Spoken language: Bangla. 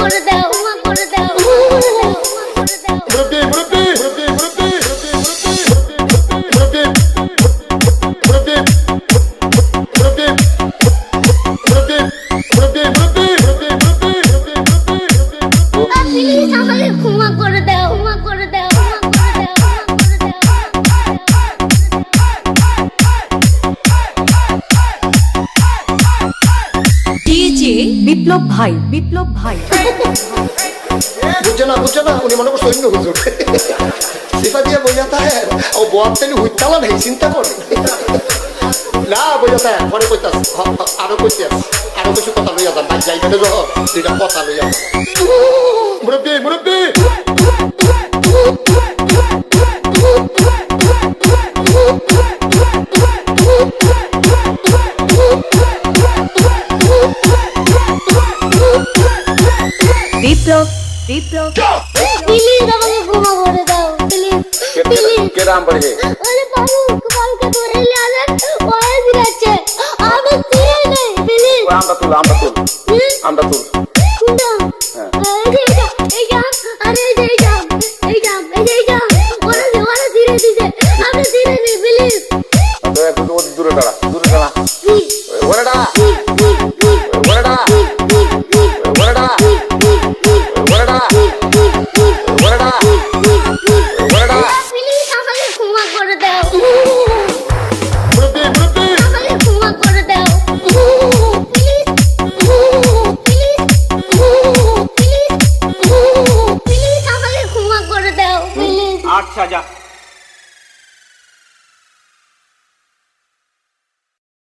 করে দাও করে দাও বিপ্লব ভাই বিপ্লব ভাই। বুঝছে না বুঝছে না, উনি মনে করছে অন্য হুজুর। সিফা দিয়ে বোঝা থাকে ও বোয়ার তেলি হুইতালা নেই, চিন্তা কর। না, বইয়া থাকে পরে কইতাস আরও কইতাস আরও কিছু কথা লইয়া যান যাইবে না দুইটা কথা লইয়া মুরব্বী, মুরব্বি! বিপ্লব বিপ্লব প্লিজ আমাকে ক্ষমা করে দাও দূরে দাঁড়া দূরে দাঁড়া। ওরে দাঁড়া। 下架。